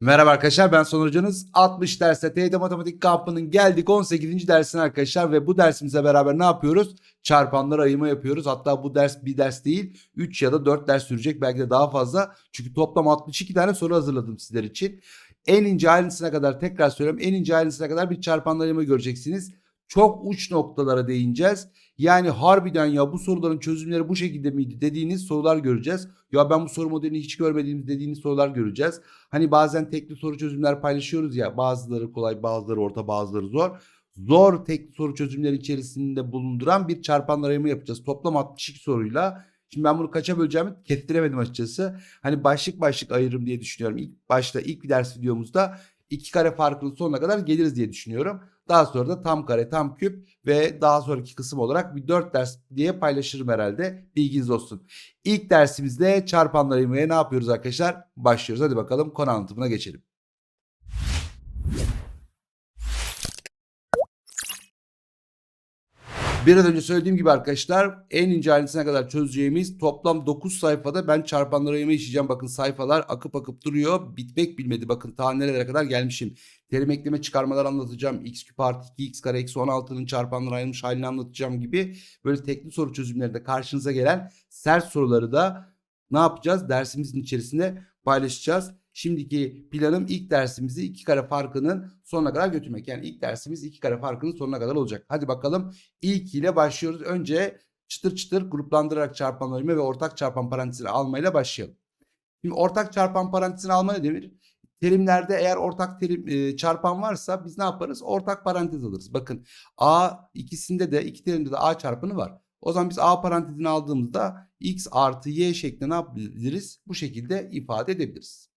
Merhaba arkadaşlar ben Soner Hocanız. 60 derste TYT Matematik kampının geldik 18. dersine arkadaşlar ve bu dersimizle beraber ne yapıyoruz? Çarpanları ayırma yapıyoruz. Hatta bu ders bir ders değil 3 ya da 4 ders sürecek belki de daha fazla. Çünkü toplam 62 tane soru hazırladım sizler için. En ince ayrıntısına kadar tekrar söylüyorum en ince ayrıntısına kadar bir çarpanları ayırma göreceksiniz. Çok uç noktalara değineceğiz. Yani harbiden ya bu soruların çözümleri bu şekilde miydi dediğiniz sorular göreceğiz. Ya ben bu soru modelini hiç görmediğim dediğiniz sorular göreceğiz. Hani bazen tekli soru çözümler paylaşıyoruz ya bazıları kolay bazıları orta bazıları zor. Zor tekli soru çözümleri içerisinde bulunduran bir çarpanlar ayırma yapacağız. Toplam 62 soruyla. Şimdi ben bunu kaça böleceğimi kestiremedim açıkçası. Hani başlık başlık ayırırım diye düşünüyorum. İlk başta ilk bir ders videomuzda iki kare farkının sonuna kadar geliriz diye düşünüyorum. Daha sonra da tam kare, tam küp ve daha sonraki kısım olarak bir 4 ders diye paylaşırım herhalde. Bilginiz olsun. İlk dersimizde çarpanlar ayırmaya ne yapıyoruz arkadaşlar? Başlıyoruz. Hadi bakalım konu anlatımına geçelim. Biraz önce söylediğim gibi arkadaşlar en ince ayrıntısına kadar çözeceğimiz toplam 9 sayfada ben çarpanları ayırma işleyeceğim. Bakın sayfalar akıp akıp duruyor. Bitmek bilmedi. Bakın ta nerelere kadar gelmişim. Terim ekleme çıkarmalar anlatacağım. x küp artı 2 x kare eksi 16'nın çarpanları ayrılmış halini anlatacağım gibi. Böyle tekli soru çözümlerinde karşınıza gelen sert soruları da ne yapacağız? Dersimizin içerisinde paylaşacağız. Şimdiki planım ilk dersimizi iki kare farkının sonuna kadar götürmek. Yani ilk dersimiz iki kare farkının sonuna kadar olacak. Hadi bakalım ilk ile başlıyoruz. Önce çıtır çıtır gruplandırarak çarpan bölme ve ortak çarpan parantezini almayla başlayalım. Şimdi ortak çarpan parantezini alma ne demek? Terimlerde eğer ortak terim e, çarpan varsa biz ne yaparız? Ortak parantez alırız. Bakın A ikisinde de iki terimde de A çarpanı var. O zaman biz A parantezini aldığımızda x artı y şeklinde ne yapabiliriz? Bu şekilde ifade edebiliriz.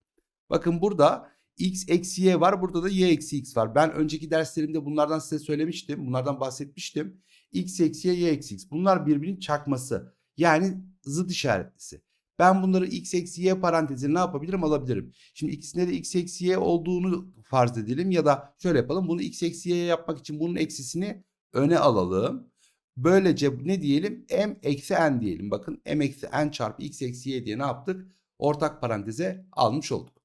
Bakın burada x eksi y var. Burada da y eksi x var. Ben önceki derslerimde bunlardan size söylemiştim. Bunlardan bahsetmiştim. x eksi y, y eksi x. Bunlar birbirinin çakması. Yani zıt işaretlisi. Ben bunları x eksi y parantezine ne yapabilirim alabilirim. Şimdi ikisinde de x eksi y olduğunu farz edelim. Ya da şöyle yapalım. Bunu x eksi y yapmak için bunun eksisini öne alalım. Böylece ne diyelim? m eksi n diyelim. Bakın m eksi n çarpı x eksi y diye ne yaptık? Ortak paranteze almış olduk.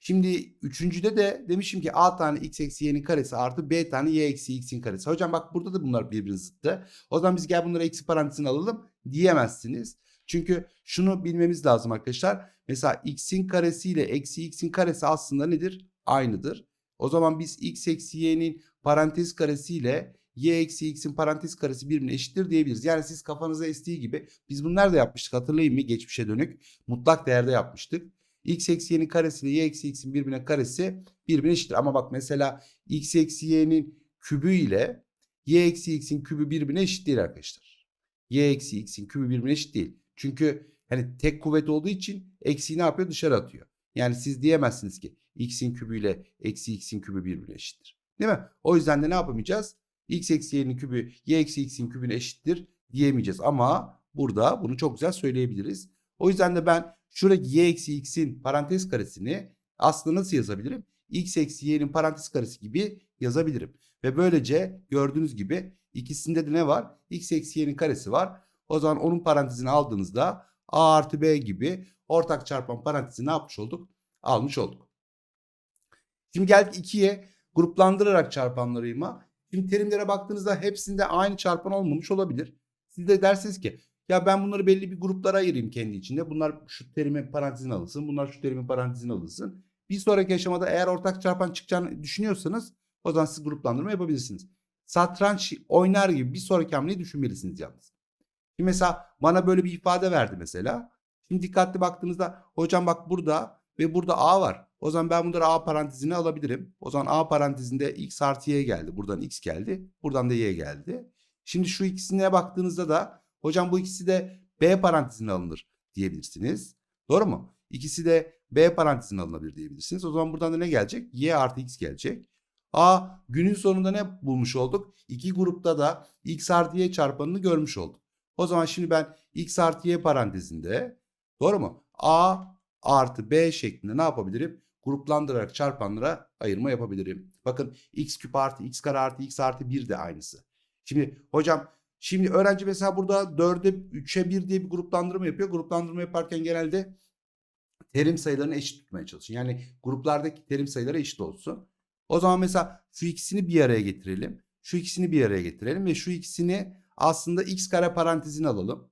Şimdi üçüncüde de demişim ki a tane x eksi y'nin karesi artı b tane y eksi x'in karesi. Hocam bak burada da bunlar birbirinin zıttı. O zaman biz gel bunları eksi parantezine alalım diyemezsiniz. Çünkü şunu bilmemiz lazım arkadaşlar. Mesela x'in karesi ile eksi x'in karesi aslında nedir? Aynıdır. O zaman biz x eksi y'nin parantez karesi ile y eksi x'in parantez karesi birbirine eşittir diyebiliriz. Yani siz kafanıza estiği gibi biz bunu nerede yapmıştık hatırlayın mı? Geçmişe dönük mutlak değerde yapmıştık x eksi y'nin karesi ile y eksi x'in birbirine karesi birbirine eşittir. Ama bak mesela x eksi y'nin kübü ile y eksi x'in kübü birbirine eşit değil arkadaşlar. y eksi x'in kübü birbirine eşit değil. Çünkü hani tek kuvvet olduğu için eksiği ne yapıyor? Dışarı atıyor. Yani siz diyemezsiniz ki x'in kübü ile eksi x'in kübü birbirine eşittir. Değil mi? O yüzden de ne yapamayacağız? x eksi y'nin kübü y eksi x'in kübüne eşittir diyemeyeceğiz. Ama burada bunu çok güzel söyleyebiliriz. O yüzden de ben şuradaki y eksi x'in parantez karesini aslında nasıl yazabilirim? x eksi y'nin parantez karesi gibi yazabilirim. Ve böylece gördüğünüz gibi ikisinde de ne var? x eksi y'nin karesi var. O zaman onun parantezini aldığınızda a artı b gibi ortak çarpan parantezi ne yapmış olduk? Almış olduk. Şimdi geldik 2'ye gruplandırarak çarpanlarıyma. Şimdi terimlere baktığınızda hepsinde aynı çarpan olmamış olabilir. Siz de dersiniz ki ya ben bunları belli bir gruplara ayırayım kendi içinde. Bunlar şu terimin parantezine alınsın. Bunlar şu terimin parantezine alınsın. Bir sonraki aşamada eğer ortak çarpan çıkacağını düşünüyorsanız o zaman siz gruplandırma yapabilirsiniz. Satranç oynar gibi bir sonraki hamleyi düşünmelisiniz yalnız. Şimdi mesela bana böyle bir ifade verdi mesela. Şimdi dikkatli baktığınızda hocam bak burada ve burada A var. O zaman ben bunları A parantezine alabilirim. O zaman A parantezinde x artı y geldi. Buradan x geldi. Buradan da y geldi. Şimdi şu ikisine baktığınızda da Hocam bu ikisi de B parantezine alınır diyebilirsiniz. Doğru mu? İkisi de B parantezine alınabilir diyebilirsiniz. O zaman buradan da ne gelecek? Y artı X gelecek. A günün sonunda ne bulmuş olduk? İki grupta da X artı Y çarpanını görmüş olduk. O zaman şimdi ben X artı Y parantezinde doğru mu? A artı B şeklinde ne yapabilirim? Gruplandırarak çarpanlara ayırma yapabilirim. Bakın X küp artı X kare artı X artı 1 de aynısı. Şimdi hocam Şimdi öğrenci mesela burada 4'e 3'e 1 diye bir gruplandırma yapıyor. Gruplandırma yaparken genelde terim sayılarını eşit tutmaya çalışın. Yani gruplardaki terim sayıları eşit olsun. O zaman mesela şu ikisini bir araya getirelim. Şu ikisini bir araya getirelim ve şu ikisini aslında x kare parantezine alalım.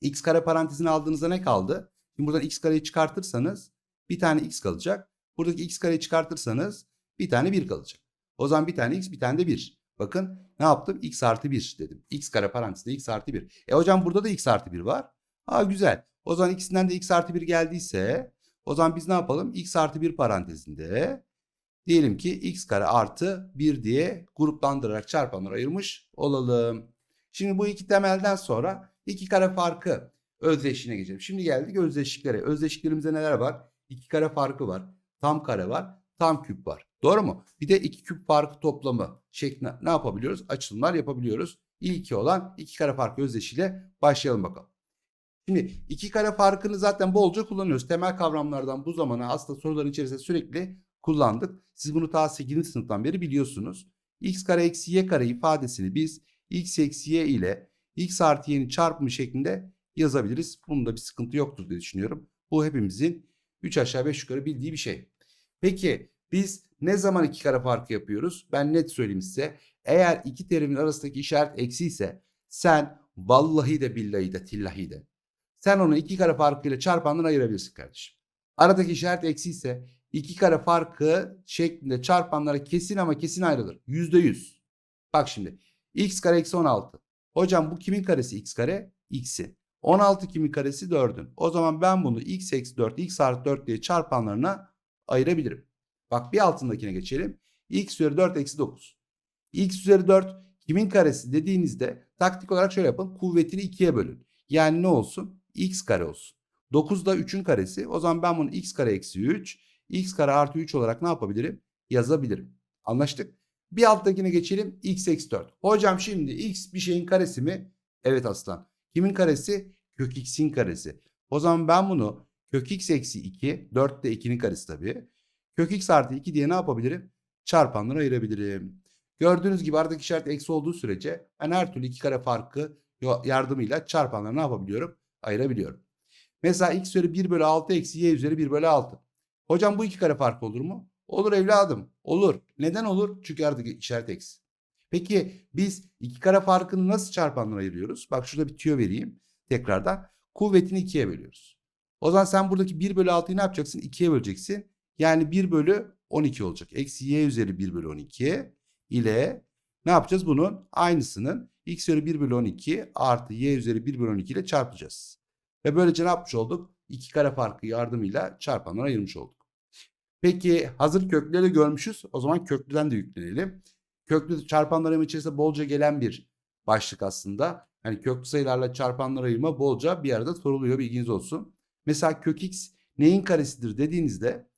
x kare parantezine aldığınızda ne kaldı? Şimdi buradan x kareyi çıkartırsanız bir tane x kalacak. Buradaki x kareyi çıkartırsanız bir tane 1 kalacak. O zaman bir tane x bir tane de 1. Bakın ne yaptım? x artı 1 dedim. x kare parantezinde x artı 1. E hocam burada da x artı 1 var. Ha güzel. O zaman ikisinden de x artı 1 geldiyse o zaman biz ne yapalım? x artı 1 parantezinde diyelim ki x kare artı 1 diye gruplandırarak çarpanlara ayırmış olalım. Şimdi bu iki temelden sonra iki kare farkı özdeşliğine geçelim. Şimdi geldik özdeşliklere. Özdeşliklerimizde neler var? İki kare farkı var. Tam kare var. Tam küp var. Doğru mu? Bir de iki küp farkı toplamı şeklinde ne yapabiliyoruz? Açılımlar yapabiliyoruz. İlki olan iki kare farkı özdeşiyle başlayalım bakalım. Şimdi iki kare farkını zaten bolca kullanıyoruz. Temel kavramlardan bu zamana aslında soruların içerisinde sürekli kullandık. Siz bunu ta 8. sınıftan beri biliyorsunuz. x kare eksi y kare ifadesini biz x eksi y ile x artı y'nin çarpımı şeklinde yazabiliriz. Bunda bir sıkıntı yoktur diye düşünüyorum. Bu hepimizin 3 aşağı 5 yukarı bildiği bir şey. Peki biz ne zaman iki kare farkı yapıyoruz? Ben net söyleyeyim size. Eğer iki terimin arasındaki işaret eksi ise sen vallahi de billahi de tillahi de sen onu iki kare farkıyla çarpandan ayırabilirsin kardeşim. Aradaki işaret eksi ise iki kare farkı şeklinde çarpanlara kesin ama kesin ayrılır. Yüzde yüz. Bak şimdi x kare eksi 16. Hocam bu kimin karesi x kare? x'in. 16 kimin karesi 4'ün. O zaman ben bunu x eksi 4, x artı 4 diye çarpanlarına ayırabilirim. Bak bir altındakine geçelim. x üzeri 4 eksi 9. x üzeri 4 kimin karesi dediğinizde taktik olarak şöyle yapın. Kuvvetini ikiye bölün. Yani ne olsun? x kare olsun. 9 da 3'ün karesi. O zaman ben bunu x kare eksi 3, x kare artı 3 olarak ne yapabilirim? Yazabilirim. Anlaştık. Bir alttakine geçelim. x eksi 4. Hocam şimdi x bir şeyin karesi mi? Evet aslan. Kimin karesi? Kök x'in karesi. O zaman ben bunu kök x eksi 2, 4 de 2'nin karesi tabii. Kök x artı 2 diye ne yapabilirim? Çarpanlara ayırabilirim. Gördüğünüz gibi aradaki işaret eksi olduğu sürece ben her türlü iki kare farkı yardımıyla çarpanları ne yapabiliyorum? Ayırabiliyorum. Mesela x üzeri 1 bölü 6 eksi y üzeri 1 bölü 6. Hocam bu iki kare farkı olur mu? Olur evladım. Olur. Neden olur? Çünkü aradaki işaret eksi. Peki biz iki kare farkını nasıl çarpanlara ayırıyoruz? Bak şurada bir tüyo vereyim. Tekrardan. Kuvvetini ikiye bölüyoruz. O zaman sen buradaki 1 bölü 6'yı ne yapacaksın? 2'ye böleceksin. Yani 1 bölü 12 olacak. Eksi y üzeri 1 bölü 12 ile ne yapacağız? Bunun aynısının x üzeri 1 bölü 12 artı y üzeri 1 bölü 12 ile çarpacağız. Ve böylece ne yapmış olduk? İki kare farkı yardımıyla çarpanlara ayırmış olduk. Peki hazır kökleri görmüşüz. O zaman köklüden de yüklenelim. Köklü çarpanlar ayırma içerisinde bolca gelen bir başlık aslında. Hani köklü sayılarla çarpanlar ayırma bolca bir arada soruluyor bilginiz olsun. Mesela kök x neyin karesidir dediğinizde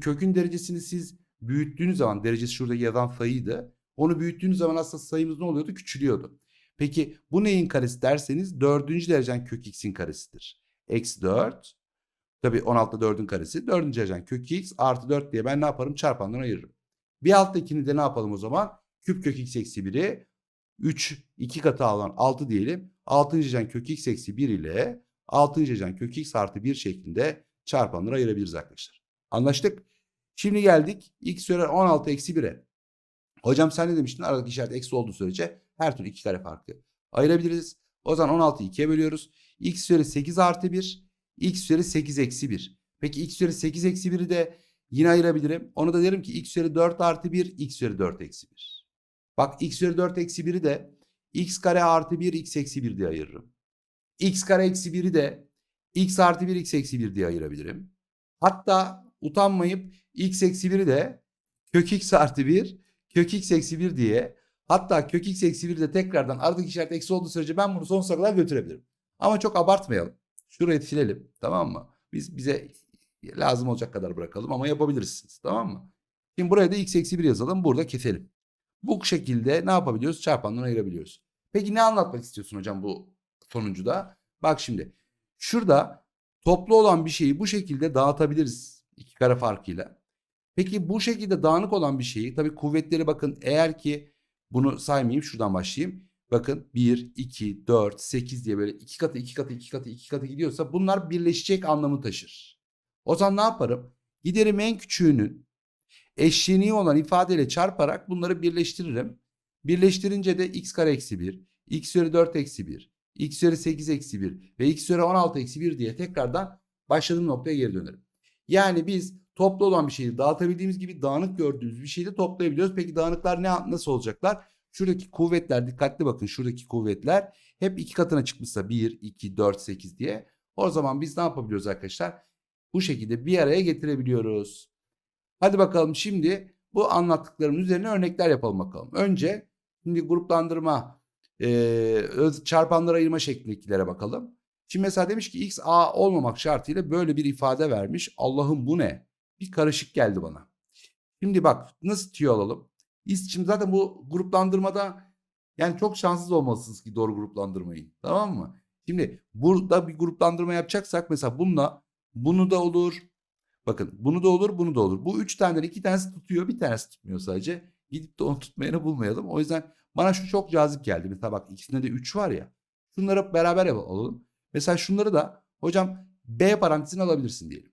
kökün derecesini siz büyüttüğünüz zaman derecesi şurada yazan sayıydı. Onu büyüttüğünüz zaman aslında sayımız ne oluyordu? Küçülüyordu. Peki bu neyin karesi derseniz dördüncü derecen kök x'in karesidir. Eksi 4. Tabi 16'da 4'ün karesi. Dördüncü derecen kök x artı 4 diye ben ne yaparım? Çarpandan ayırırım. Bir alttakini de ne yapalım o zaman? Küp kök x eksi 1'i 3 2 katı alan 6 diyelim. 6. derecen kök x eksi 1 ile 6. derecen kök x artı 1 şeklinde çarpanları ayırabiliriz arkadaşlar. Anlaştık. Şimdi geldik x üzeri 16 eksi 1'e. Hocam sen ne demiştin? Aradaki işaret eksi olduğu sürece her türlü iki kare farkı ayırabiliriz. O zaman 16'yı 2'ye bölüyoruz. x üzeri 8 artı 1, x üzeri 8 eksi 1. Peki x üzeri 8 eksi 1'i de yine ayırabilirim. Onu da derim ki x üzeri 4 artı 1, x üzeri 4 eksi 1. Bak x üzeri 4 eksi 1'i de x kare artı 1, x eksi 1 diye ayırırım. x kare eksi 1'i de x artı 1, x eksi 1 diye ayırabilirim. Hatta utanmayıp x eksi 1'i de kök x artı 1, kök x eksi 1 diye hatta kök x eksi 1 de tekrardan aradaki işaret eksi olduğu sürece ben bunu sonsuza kadar götürebilirim. Ama çok abartmayalım. Şurayı silelim tamam mı? Biz bize lazım olacak kadar bırakalım ama yapabilirsiniz tamam mı? Şimdi buraya da x eksi 1 yazalım burada keselim. Bu şekilde ne yapabiliyoruz? Çarpandan ayırabiliyoruz. Peki ne anlatmak istiyorsun hocam bu sonuncuda? Bak şimdi şurada toplu olan bir şeyi bu şekilde dağıtabiliriz iki kare farkıyla. Peki bu şekilde dağınık olan bir şeyi tabii kuvvetleri bakın eğer ki bunu saymayayım şuradan başlayayım. Bakın 1, 2, 4, 8 diye böyle iki katı iki katı iki katı iki katı gidiyorsa bunlar birleşecek anlamı taşır. O zaman ne yaparım? Giderim en küçüğünün eşleniği olan ifadeyle çarparak bunları birleştiririm. Birleştirince de x kare eksi 1, x üzeri 4 eksi 1, x üzeri 8 eksi 1 ve x üzeri 16 eksi 1 diye tekrardan başladığım noktaya geri dönerim. Yani biz toplu olan bir şeyi dağıtabildiğimiz gibi dağınık gördüğümüz bir şeyi de toplayabiliyoruz. Peki dağınıklar ne nasıl olacaklar? Şuradaki kuvvetler dikkatli bakın şuradaki kuvvetler hep iki katına çıkmışsa 1, 2, 4, 8 diye. O zaman biz ne yapabiliyoruz arkadaşlar? Bu şekilde bir araya getirebiliyoruz. Hadi bakalım şimdi bu anlattıklarımın üzerine örnekler yapalım bakalım. Önce şimdi gruplandırma, e, çarpanlara ayırma şeklindekilere bakalım. Şimdi mesela demiş ki x a olmamak şartıyla böyle bir ifade vermiş. Allah'ım bu ne? Bir karışık geldi bana. Şimdi bak nasıl tüyo alalım? Biz Şimdi zaten bu gruplandırmada yani çok şanssız olmalısınız ki doğru gruplandırmayı. Tamam mı? Şimdi burada bir gruplandırma yapacaksak mesela bununla bunu da olur. Bakın bunu da olur bunu da olur. Bu üç taneden iki tanesi tutuyor bir tanesi tutmuyor sadece. Gidip de onu tutmayanı bulmayalım. O yüzden bana şu çok cazip geldi. Mesela bak ikisinde de 3 var ya. Şunları beraber yapalım. Mesela şunları da hocam B parantezine alabilirsin diyelim.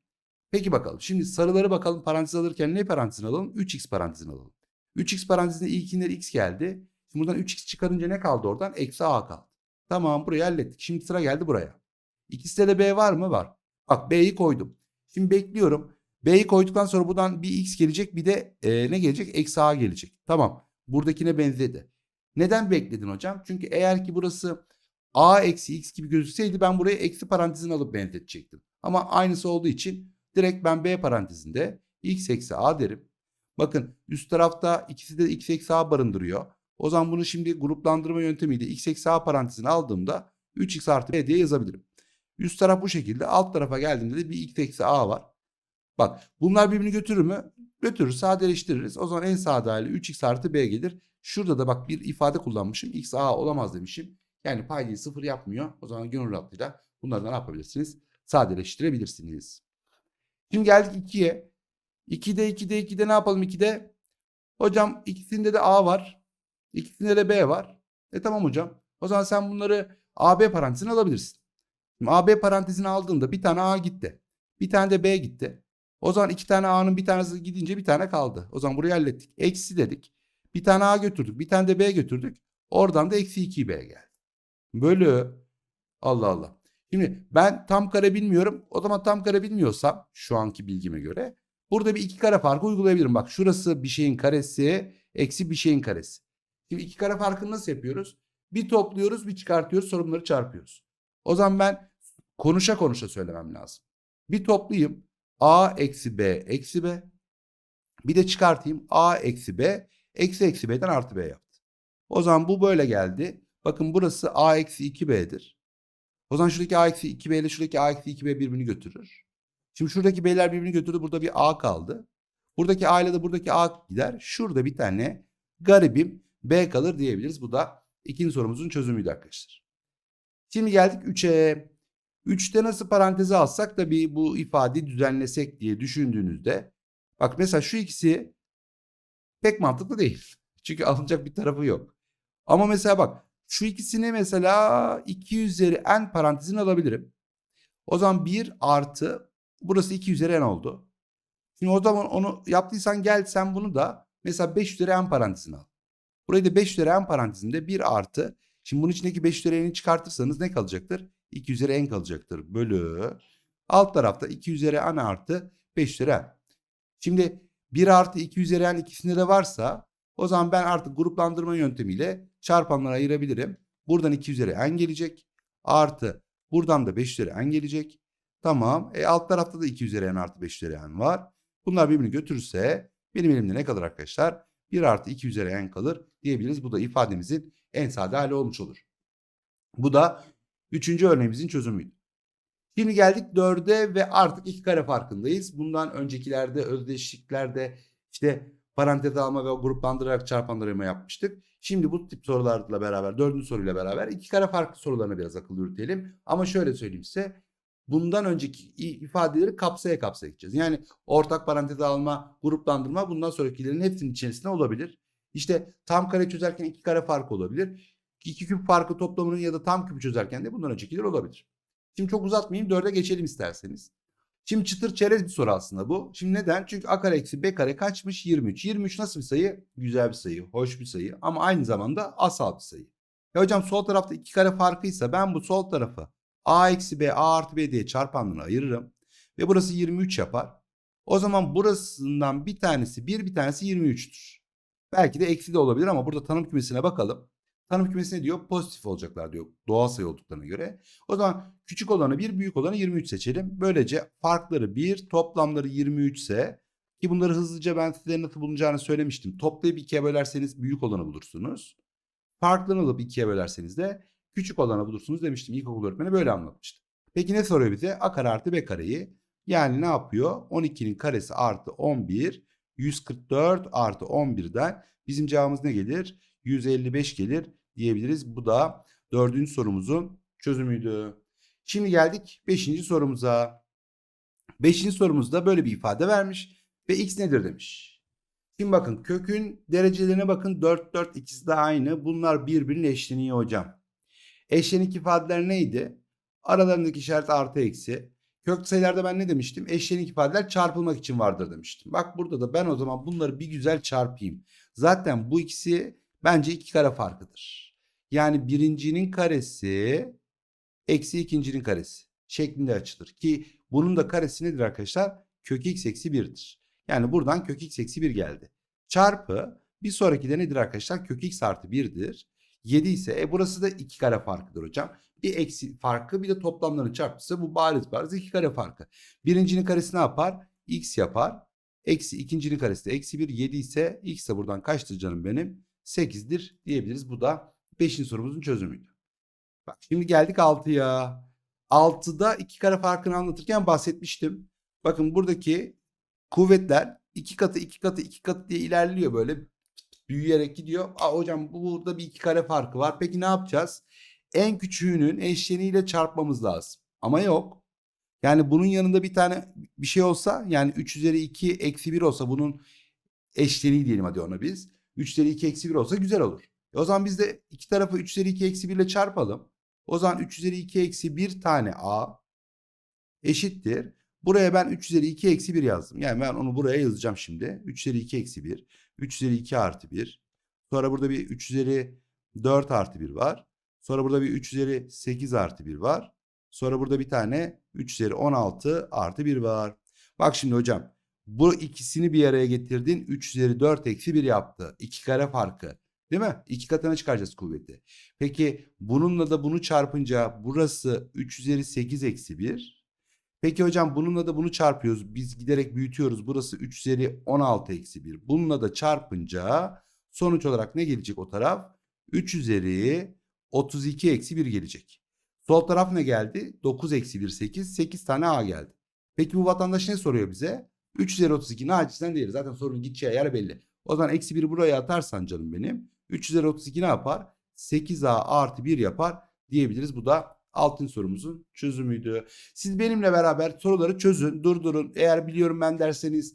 Peki bakalım. Şimdi sarıları bakalım parantez alırken ne parantezine alalım? 3x parantezine alalım. 3x parantezinde ilkinde x geldi. Şimdi buradan 3x çıkarınca ne kaldı oradan? Eksi a kaldı. Tamam burayı hallettik. Şimdi sıra geldi buraya. İkisinde de b var mı? Var. Bak b'yi koydum. Şimdi bekliyorum. B'yi koyduktan sonra buradan bir x gelecek bir de e, ne gelecek? Eksi a gelecek. Tamam. Buradakine benzedi. Neden bekledin hocam? Çünkü eğer ki burası a eksi x gibi gözükseydi ben buraya eksi parantezini alıp benzetecektim. Ama aynısı olduğu için direkt ben b parantezinde x eksi a derim. Bakın üst tarafta ikisi de x eksi a barındırıyor. O zaman bunu şimdi gruplandırma yöntemiyle x eksi a parantezini aldığımda 3x artı b diye yazabilirim. Üst taraf bu şekilde. Alt tarafa geldiğimde de bir x eksi a var. Bak bunlar birbirini götürür mü? Götürür. Sadeleştiririz. O zaman en sade hali 3x artı b gelir. Şurada da bak bir ifade kullanmışım. x a olamaz demişim. Yani paydayı sıfır yapmıyor. O zaman gönül rahatlığıyla bunları ne yapabilirsiniz? Sadeleştirebilirsiniz. Şimdi geldik 2'ye. 2'de 2'de 2'de ne yapalım 2'de? Hocam ikisinde de a var. İkisinde de b var. E tamam hocam. O zaman sen bunları AB parantezine alabilirsin. Şimdi AB parantezine aldığında bir tane A gitti. Bir tane de B gitti. O zaman iki tane A'nın bir tanesi gidince bir tane kaldı. O zaman burayı hallettik. Eksi dedik. Bir tane A götürdük. Bir tane de B götürdük. Oradan da eksi 2B geldi. Bölü. Allah Allah. Şimdi ben tam kare bilmiyorum. O zaman tam kare bilmiyorsam şu anki bilgime göre burada bir iki kare farkı uygulayabilirim. Bak şurası bir şeyin karesi eksi bir şeyin karesi. Şimdi iki kare farkını nasıl yapıyoruz? Bir topluyoruz bir çıkartıyoruz sonra bunları çarpıyoruz. O zaman ben konuşa konuşa söylemem lazım. Bir toplayayım. A eksi B eksi B. Bir de çıkartayım. A eksi B eksi eksi B'den artı B yaptı. O zaman bu böyle geldi. Bakın burası A eksi 2B'dir. O zaman şuradaki A eksi 2B ile şuradaki A eksi 2B birbirini götürür. Şimdi şuradaki B'ler birbirini götürdü. Burada bir A kaldı. Buradaki A ile de buradaki A gider. Şurada bir tane garibim B kalır diyebiliriz. Bu da ikinci sorumuzun çözümüydü arkadaşlar. Şimdi geldik 3'e. 3'te nasıl paranteze alsak da bir bu ifadeyi düzenlesek diye düşündüğünüzde bak mesela şu ikisi pek mantıklı değil. Çünkü alınacak bir tarafı yok. Ama mesela bak şu ikisini mesela 2 üzeri n parantezine alabilirim. O zaman 1 artı burası 2 üzeri n oldu. Şimdi o zaman onu yaptıysan gel sen bunu da mesela 5 üzeri n parantezine al. Burayı da 5 üzeri n parantezinde 1 artı. Şimdi bunun içindeki 5 üzeri n'i çıkartırsanız ne kalacaktır? 2 üzeri n kalacaktır. Bölü. Alt tarafta 2 üzeri n artı 5 üzeri. Şimdi 1 artı 2 üzeri n ikisinde de varsa o zaman ben artık gruplandırma yöntemiyle çarpanlara ayırabilirim. Buradan 2 üzeri n gelecek. Artı buradan da 5 üzeri n gelecek. Tamam. E alt tarafta da 2 üzeri n artı 5 üzeri n var. Bunlar birbirini götürürse benim elimde ne kalır arkadaşlar? 1 artı 2 üzeri n kalır diyebiliriz. Bu da ifademizin en sade hali olmuş olur. Bu da üçüncü örneğimizin çözümüydü. Şimdi geldik 4'e ve artık iki kare farkındayız. Bundan öncekilerde özdeşliklerde işte parantez alma ve gruplandırarak çarpanlarıma yapmıştık. Şimdi bu tip sorularla beraber dördüncü soruyla beraber iki kare farklı sorularına biraz akıl yürütelim. Ama şöyle söyleyeyim size bundan önceki ifadeleri kapsaya kapsaya gideceğiz. Yani ortak parantez alma, gruplandırma bundan sonrakilerin hepsinin içerisinde olabilir. İşte tam kare çözerken iki kare farkı olabilir. İki küp farkı toplamının ya da tam küpü çözerken de bundan öncekiler olabilir. Şimdi çok uzatmayayım dörde geçelim isterseniz. Şimdi çıtır çerez bir soru aslında bu. Şimdi neden? Çünkü a kare eksi b kare kaçmış? 23. 23 nasıl bir sayı? Güzel bir sayı, hoş bir sayı ama aynı zamanda asal bir sayı. Ya hocam sol tarafta iki kare farkıysa ben bu sol tarafı a eksi b, a artı b diye çarpanlarına ayırırım. Ve burası 23 yapar. O zaman burasından bir tanesi 1, bir tanesi 23'tür. Belki de eksi de olabilir ama burada tanım kümesine bakalım. Tanım kümesi ne diyor? Pozitif olacaklar diyor doğal sayı olduklarına göre. O zaman küçük olanı 1, büyük olanı 23 seçelim. Böylece farkları 1, toplamları 23 ise ki bunları hızlıca ben size nasıl bulunacağını söylemiştim. Toplayıp ikiye bölerseniz büyük olanı bulursunuz. Farklarını alıp ikiye bölerseniz de küçük olanı bulursunuz demiştim. İlkokul öğretmeni böyle anlatmıştı. Peki ne soruyor bize? A kare artı B kareyi. Yani ne yapıyor? 12'nin karesi artı 11. 144 artı 11'den bizim cevabımız ne gelir? 155 gelir diyebiliriz. Bu da dördüncü sorumuzun çözümüydü. Şimdi geldik beşinci sorumuza. Beşinci sorumuzda böyle bir ifade vermiş ve x nedir demiş. Şimdi bakın kökün derecelerine bakın 4 4 ikisi de aynı. Bunlar birbirinin eşleniği hocam. Eşlenik ifadeler neydi? Aralarındaki işaret artı eksi. Kök sayılarda ben ne demiştim? Eşlenik ifadeler çarpılmak için vardır demiştim. Bak burada da ben o zaman bunları bir güzel çarpayım. Zaten bu ikisi bence iki kare farkıdır. Yani birincinin karesi eksi ikincinin karesi şeklinde açılır. Ki bunun da karesi nedir arkadaşlar? Kök x eksi 1'dir. Yani buradan kök x eksi 1 geldi. Çarpı bir sonraki de nedir arkadaşlar? Kök x artı 1'dir. 7 ise e burası da 2 kare farkıdır hocam. Bir eksi farkı bir de toplamlarını çarptıysa bu bariz bariz 2 kare farkı. Birincinin karesi ne yapar? x yapar. Eksi ikincinin karesi de eksi 1. 7 ise x de buradan kaçtır canım benim? 8'dir diyebiliriz. Bu da 5. sorumuzun çözümüydü. Bak şimdi geldik 6'ya. 6'da 2 kare farkını anlatırken bahsetmiştim. Bakın buradaki kuvvetler 2 katı 2 katı 2 katı diye ilerliyor böyle büyüyerek gidiyor. Aa hocam bu burada bir iki kare farkı var. Peki ne yapacağız? En küçüğünün eşleniğiyle çarpmamız lazım. Ama yok. Yani bunun yanında bir tane bir şey olsa yani 3 üzeri 2 eksi 1 olsa bunun eşleniği diyelim hadi ona biz. 3 üzeri 2 eksi 1 olsa güzel olur. E o zaman biz de iki tarafı 3 üzeri 2 eksi 1 ile çarpalım. O zaman 3 üzeri 2 eksi 1 tane a eşittir. Buraya ben 3 üzeri 2 eksi 1 yazdım. Yani ben onu buraya yazacağım şimdi. 3 üzeri 2 eksi 1. 3 üzeri 2 artı 1. Sonra burada bir 3 üzeri 4 artı 1 var. Sonra burada bir 3 üzeri 8 artı 1 var. Sonra burada bir tane 3 üzeri 16 artı 1 var. Bak şimdi hocam. Bu ikisini bir araya getirdin. 3 üzeri 4 eksi 1 yaptı. 2 kare farkı. Değil mi? İki katına çıkaracağız kuvveti. Peki bununla da bunu çarpınca burası 3 üzeri 8 eksi 1. Peki hocam bununla da bunu çarpıyoruz. Biz giderek büyütüyoruz. Burası 3 üzeri 16 eksi 1. Bununla da çarpınca sonuç olarak ne gelecek o taraf? 3 üzeri 32 eksi 1 gelecek. Sol taraf ne geldi? 9 eksi 1 8. 8 tane A geldi. Peki bu vatandaş ne soruyor bize? 3 üzeri 32 ne açısından değil. Zaten sorunun gideceği yer belli. O zaman eksi 1'i buraya atarsan canım benim. 3 üzeri 32 ne yapar? 8A artı 1 yapar diyebiliriz. Bu da altın sorumuzun çözümüydü. Siz benimle beraber soruları çözün, durdurun. Eğer biliyorum ben derseniz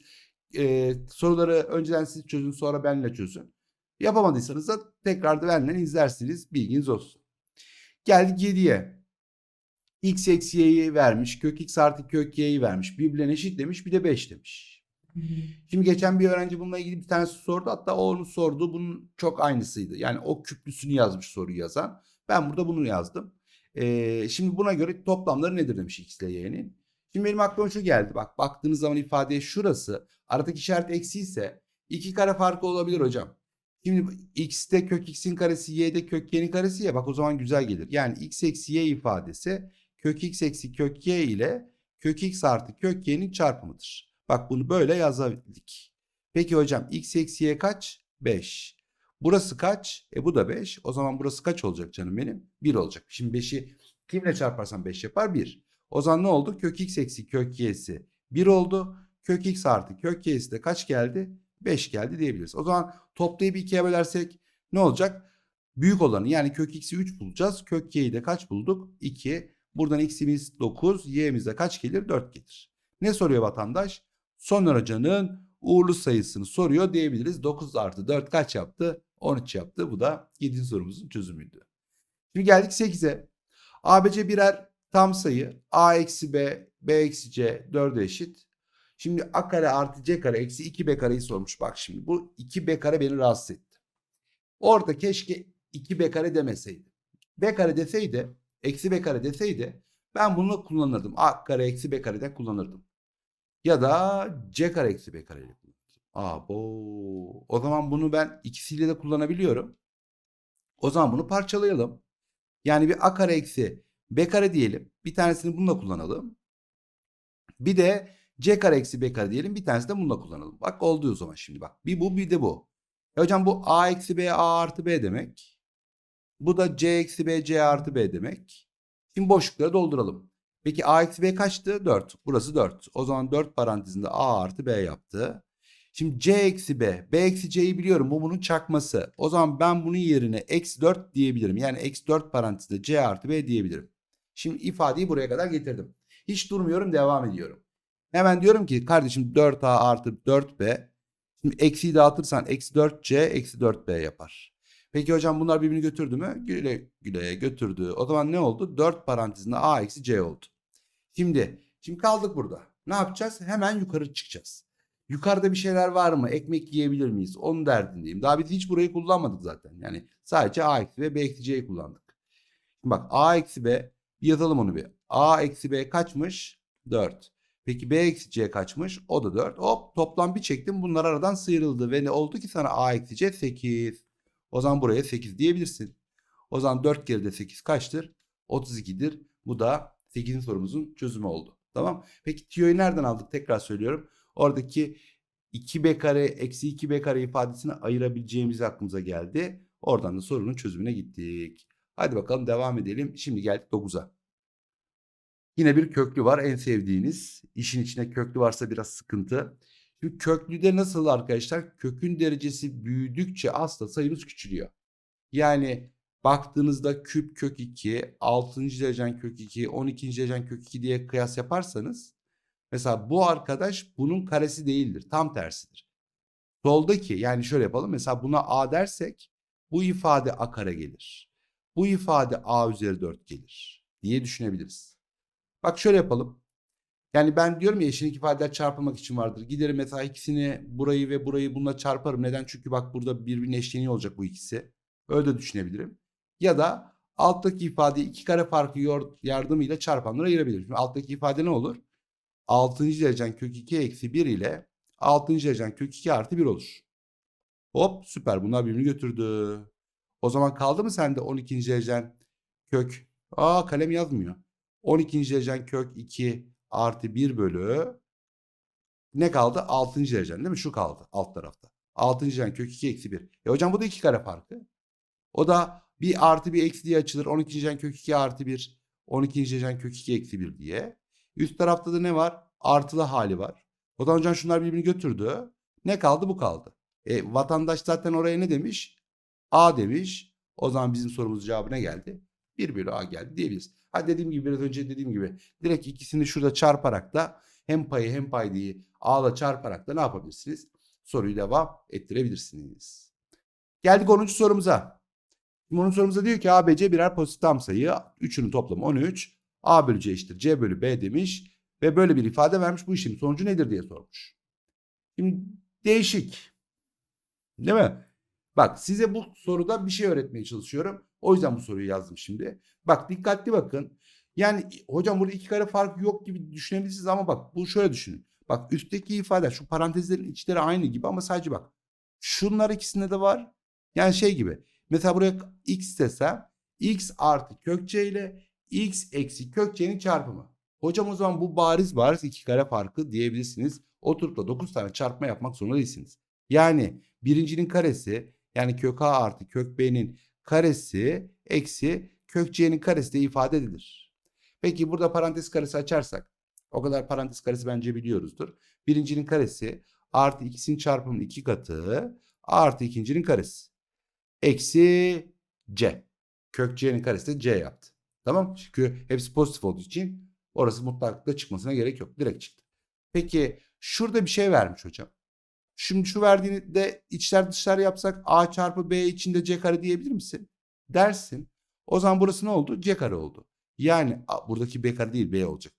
e, soruları önceden siz çözün sonra benle çözün. Yapamadıysanız da tekrar da benimle izlersiniz. Bilginiz olsun. Geldik 7'ye. X eksi y'yi vermiş. Kök x artı kök y'yi vermiş. Birbirine eşit demiş. Bir de 5 demiş. Şimdi geçen bir öğrenci bununla ilgili bir tanesi sordu. Hatta o onu sordu. Bunun çok aynısıydı. Yani o küplüsünü yazmış soruyu yazan. Ben burada bunu yazdım. Ee, şimdi buna göre toplamları nedir demiş x ile y'nin. Şimdi benim aklıma şu geldi. Bak baktığınız zaman ifadeye şurası. Aradaki işaret eksi ise iki kare farkı olabilir hocam. Şimdi x'te kök x'in karesi y'de kök y'nin karesi ya bak o zaman güzel gelir. Yani x eksi y ifadesi kök x eksi kök y ile kök x artı kök y'nin çarpımıdır. Bak bunu böyle yazabildik. Peki hocam x eksi y kaç? 5. Burası kaç? E bu da 5. O zaman burası kaç olacak canım benim? 1 olacak. Şimdi 5'i kimle çarparsam 5 yapar? 1. O zaman ne oldu? Kök x eksi kök y'si 1 oldu. Kök x artı kök y'si de kaç geldi? 5 geldi diyebiliriz. O zaman toplayıp ikiye bölersek ne olacak? Büyük olanı yani kök x'i 3 bulacağız. Kök y'yi de kaç bulduk? 2. Buradan x'imiz 9, y'miz de kaç gelir? 4 gelir. Ne soruyor vatandaş? Son aracanın uğurlu sayısını soruyor diyebiliriz. 9 artı 4 kaç yaptı? 13 yaptı. Bu da 7. sorumuzun çözümüydü. Şimdi geldik 8'e. ABC birer Tam sayı a eksi b, b eksi c 4'e eşit. Şimdi a kare artı c kare eksi 2b kareyi sormuş. Bak şimdi bu 2b kare beni rahatsız etti. Orada keşke 2b kare demeseydi. b kare deseydi, eksi b kare deseydi ben bunu kullanırdım. a kare eksi b kareden kullanırdım. Ya da c kare eksi b kareyle kullanırdım. Aa bu. O zaman bunu ben ikisiyle de kullanabiliyorum. O zaman bunu parçalayalım. Yani bir a kare eksi b kare diyelim. Bir tanesini bununla kullanalım. Bir de c kare eksi b kare diyelim. Bir tanesini de bununla kullanalım. Bak oldu o zaman şimdi bak. Bir bu bir de bu. E hocam bu a eksi b a artı b demek. Bu da c eksi b c artı b demek. Şimdi boşlukları dolduralım. Peki a eksi b kaçtı? 4. Burası 4. O zaman 4 parantezinde a artı b yaptı. Şimdi c eksi b. b eksi c'yi biliyorum. Bu bunun çakması. O zaman ben bunun yerine eksi 4 diyebilirim. Yani eksi 4 parantezinde c artı b diyebilirim. Şimdi ifadeyi buraya kadar getirdim. Hiç durmuyorum devam ediyorum. Hemen diyorum ki kardeşim 4a artı 4b. Şimdi eksiyi dağıtırsan eksi 4c eksi 4b yapar. Peki hocam bunlar birbirini götürdü mü? Güle güle götürdü. O zaman ne oldu? 4 parantezinde a eksi c oldu. Şimdi, şimdi kaldık burada. Ne yapacağız? Hemen yukarı çıkacağız. Yukarıda bir şeyler var mı? Ekmek yiyebilir miyiz? Onun derdindeyim. Daha biz hiç burayı kullanmadık zaten. Yani sadece a eksi b, b eksi c'yi kullandık. Şimdi bak a eksi b yazalım onu bir. a eksi b kaçmış? 4. Peki b eksi c kaçmış? O da 4. Hop toplam bir çektim. Bunlar aradan sıyrıldı. Ve ne oldu ki sana a eksi c 8. O zaman buraya 8 diyebilirsin. O zaman 4 kere de 8 kaçtır? 32'dir. Bu da 8. sorumuzun çözümü oldu. Tamam. Peki tiyoyu nereden aldık? Tekrar söylüyorum. Oradaki 2b kare eksi 2b kare ifadesini ayırabileceğimiz aklımıza geldi. Oradan da sorunun çözümüne gittik. Hadi bakalım devam edelim. Şimdi geldik 9'a. Yine bir köklü var en sevdiğiniz. İşin içine köklü varsa biraz sıkıntı. Şimdi köklüde nasıl arkadaşlar? Kökün derecesi büyüdükçe aslında sayımız küçülüyor. Yani baktığınızda küp kök 2, 6. derecen kök 2, 12. derecen kök 2 diye kıyas yaparsanız mesela bu arkadaş bunun karesi değildir. Tam tersidir. Soldaki yani şöyle yapalım. Mesela buna a dersek bu ifade a kare gelir. Bu ifade a üzeri 4 gelir diye düşünebiliriz. Bak şöyle yapalım. Yani ben diyorum ya eşlenik ifadeler çarpılmak için vardır. Giderim mesela ikisini burayı ve burayı bununla çarparım. Neden? Çünkü bak burada birbirine eşleniği olacak bu ikisi. Öyle de düşünebilirim. Ya da alttaki ifadeyi iki kare farkı yardımıyla çarpanlara ayırabilirim. Şimdi alttaki ifade ne olur? 6. derecen kök 2 eksi 1 ile 6. derecen kök 2 artı 1 olur. Hop süper bunlar birbirini götürdü. O zaman kaldı mı sende 12. derecen kök? Aa kalem yazmıyor. 12. derecen kök 2 artı 1 bölü ne kaldı? 6. derecen değil mi? Şu kaldı alt tarafta. 6. derecen kök 2 eksi 1. E hocam bu da 2 kare farkı. O da bir artı bir eksi diye açılır. 12. derecen kök 2 artı 1. 12. derecen kök 2 eksi 1 diye. Üst tarafta da ne var? Artılı hali var. O da hocam şunlar birbirini götürdü. Ne kaldı? Bu kaldı. E, vatandaş zaten oraya ne demiş? A demiş. O zaman bizim sorumuz cevabı ne geldi? 1 bölü A geldi diyebiliriz. Ha dediğim gibi biraz önce dediğim gibi direkt ikisini şurada çarparak da hem payı hem paydayı A'la çarparak da ne yapabilirsiniz? Soruyu devam ettirebilirsiniz. Geldik 10. sorumuza. 10. sorumuza diyor ki A, B, C birer pozitif tam sayı. Üçünün toplamı 13. A bölü C eşittir C bölü B demiş. Ve böyle bir ifade vermiş. Bu işin sonucu nedir diye sormuş. Şimdi değişik. Değil mi? Bak size bu soruda bir şey öğretmeye çalışıyorum. O yüzden bu soruyu yazdım şimdi. Bak dikkatli bakın. Yani hocam burada iki kare farkı yok gibi düşünebilirsiniz ama bak bu şöyle düşünün. Bak üstteki ifade şu parantezlerin içleri aynı gibi ama sadece bak. Şunlar ikisinde de var. Yani şey gibi. Mesela buraya x desem x artı kök c ile x eksi kök c'nin çarpımı. Hocam o zaman bu bariz bariz iki kare farkı diyebilirsiniz. Oturup da 9 tane çarpma yapmak zorunda değilsiniz. Yani birincinin karesi yani kök a artı kök b'nin karesi eksi kök c'nin karesi de ifade edilir. Peki burada parantez karesi açarsak o kadar parantez karesi bence biliyoruzdur. Birincinin karesi artı ikisinin çarpımının iki katı artı ikincinin karesi. Eksi c. Kök c'nin karesi de c yaptı. Tamam Çünkü hepsi pozitif olduğu için orası mutlaklıkla çıkmasına gerek yok. Direkt çıktı. Peki şurada bir şey vermiş hocam. Şimdi şu verdiğini de içler dışlar yapsak a çarpı b içinde c kare diyebilir misin? Dersin. O zaman burası ne oldu? c kare oldu. Yani buradaki b kare değil b olacak.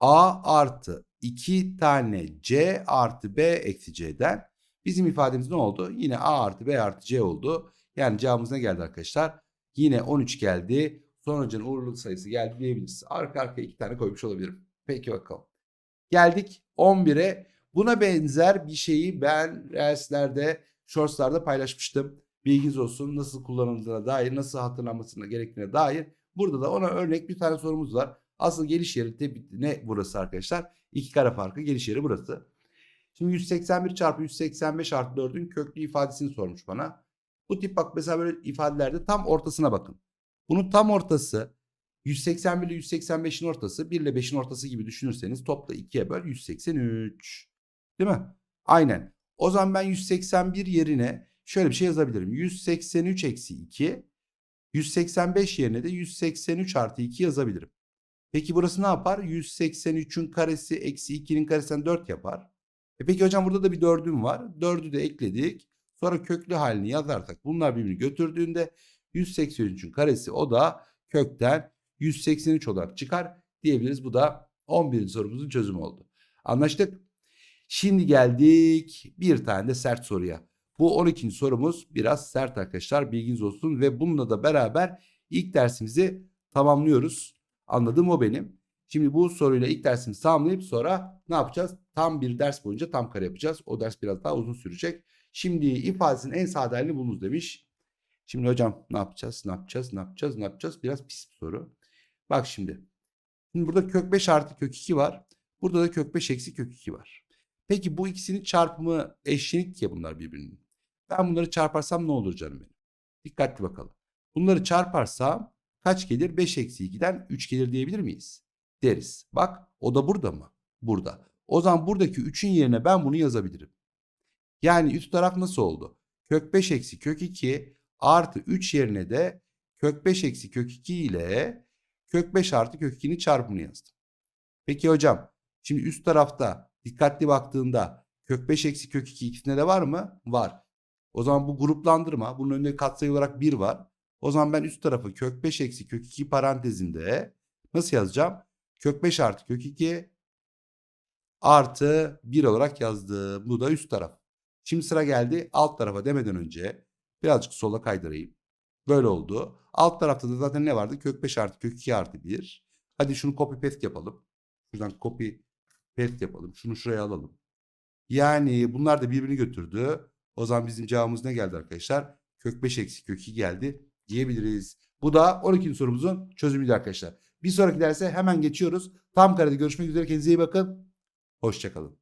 a artı 2 tane c artı b eksi c'den bizim ifademiz ne oldu? Yine a artı b artı c oldu. Yani cevabımız ne geldi arkadaşlar? Yine 13 geldi. Sonucun uğurluluk sayısı geldi diyebiliriz. Arka arkaya iki tane koymuş olabilirim. Peki bakalım. Geldik 11'e. Buna benzer bir şeyi ben Reels'lerde, Shorts'larda paylaşmıştım. Bilginiz olsun nasıl kullanıldığına dair, nasıl hatırlanmasına gerektiğine dair. Burada da ona örnek bir tane sorumuz var. Asıl geliş yeri de ne burası arkadaşlar? İki kare farkı geliş yeri burası. Şimdi 181 çarpı 185 artı 4'ün köklü ifadesini sormuş bana. Bu tip bak mesela böyle ifadelerde tam ortasına bakın. Bunun tam ortası 181 ile 185'in ortası 1 ile 5'in ortası gibi düşünürseniz topla 2'ye böl 183. Değil mi? Aynen. O zaman ben 181 yerine şöyle bir şey yazabilirim. 183 eksi 2. 185 yerine de 183 artı 2 yazabilirim. Peki burası ne yapar? 183'ün karesi eksi 2'nin karesinden 4 yapar. E peki hocam burada da bir 4'üm var. 4'ü de ekledik. Sonra köklü halini yazarsak bunlar birbirini götürdüğünde 183'ün karesi o da kökten 183 olarak çıkar diyebiliriz. Bu da 11. sorumuzun çözümü oldu. Anlaştık? Şimdi geldik bir tane de sert soruya. Bu 12. sorumuz biraz sert arkadaşlar bilginiz olsun ve bununla da beraber ilk dersimizi tamamlıyoruz. Anladığım o benim. Şimdi bu soruyla ilk dersimizi tamamlayıp sonra ne yapacağız? Tam bir ders boyunca tam kare yapacağız. O ders biraz daha uzun sürecek. Şimdi ifadesinin en sade halini bulunuz demiş. Şimdi hocam ne yapacağız? Ne yapacağız? Ne yapacağız? Ne yapacağız? Biraz pis bir soru. Bak şimdi. Şimdi burada kök 5 artı kök 2 var. Burada da kök 5 eksi kök 2 var. Peki bu ikisinin çarpımı eşlenik ya bunlar birbirinin. Ben bunları çarparsam ne olur canım benim? Dikkatli bakalım. Bunları çarparsam kaç gelir? 5 eksi 2'den 3 gelir diyebilir miyiz? Deriz. Bak o da burada mı? Burada. O zaman buradaki 3'ün yerine ben bunu yazabilirim. Yani üst taraf nasıl oldu? Kök 5 eksi kök 2 artı 3 yerine de kök 5 eksi kök 2 ile kök 5 artı kök 2'nin çarpımını yazdım. Peki hocam şimdi üst tarafta dikkatli baktığında kök 5 eksi kök 2 ikisinde de var mı? Var. O zaman bu gruplandırma bunun önünde katsayı olarak 1 var. O zaman ben üst tarafı kök 5 eksi kök 2 parantezinde nasıl yazacağım? Kök 5 artı kök 2 artı 1 olarak yazdım. Bu da üst taraf. Şimdi sıra geldi alt tarafa demeden önce birazcık sola kaydırayım. Böyle oldu. Alt tarafta da zaten ne vardı? Kök 5 artı kök 2 artı 1. Hadi şunu copy paste yapalım. Şuradan copy paste yapalım. Şunu şuraya alalım. Yani bunlar da birbirini götürdü. O zaman bizim cevabımız ne geldi arkadaşlar? Kök 5 eksi kök 2 geldi diyebiliriz. Bu da 12. sorumuzun çözümüydü arkadaşlar. Bir sonraki derse hemen geçiyoruz. Tam karede görüşmek üzere. Kendinize iyi bakın. Hoşçakalın.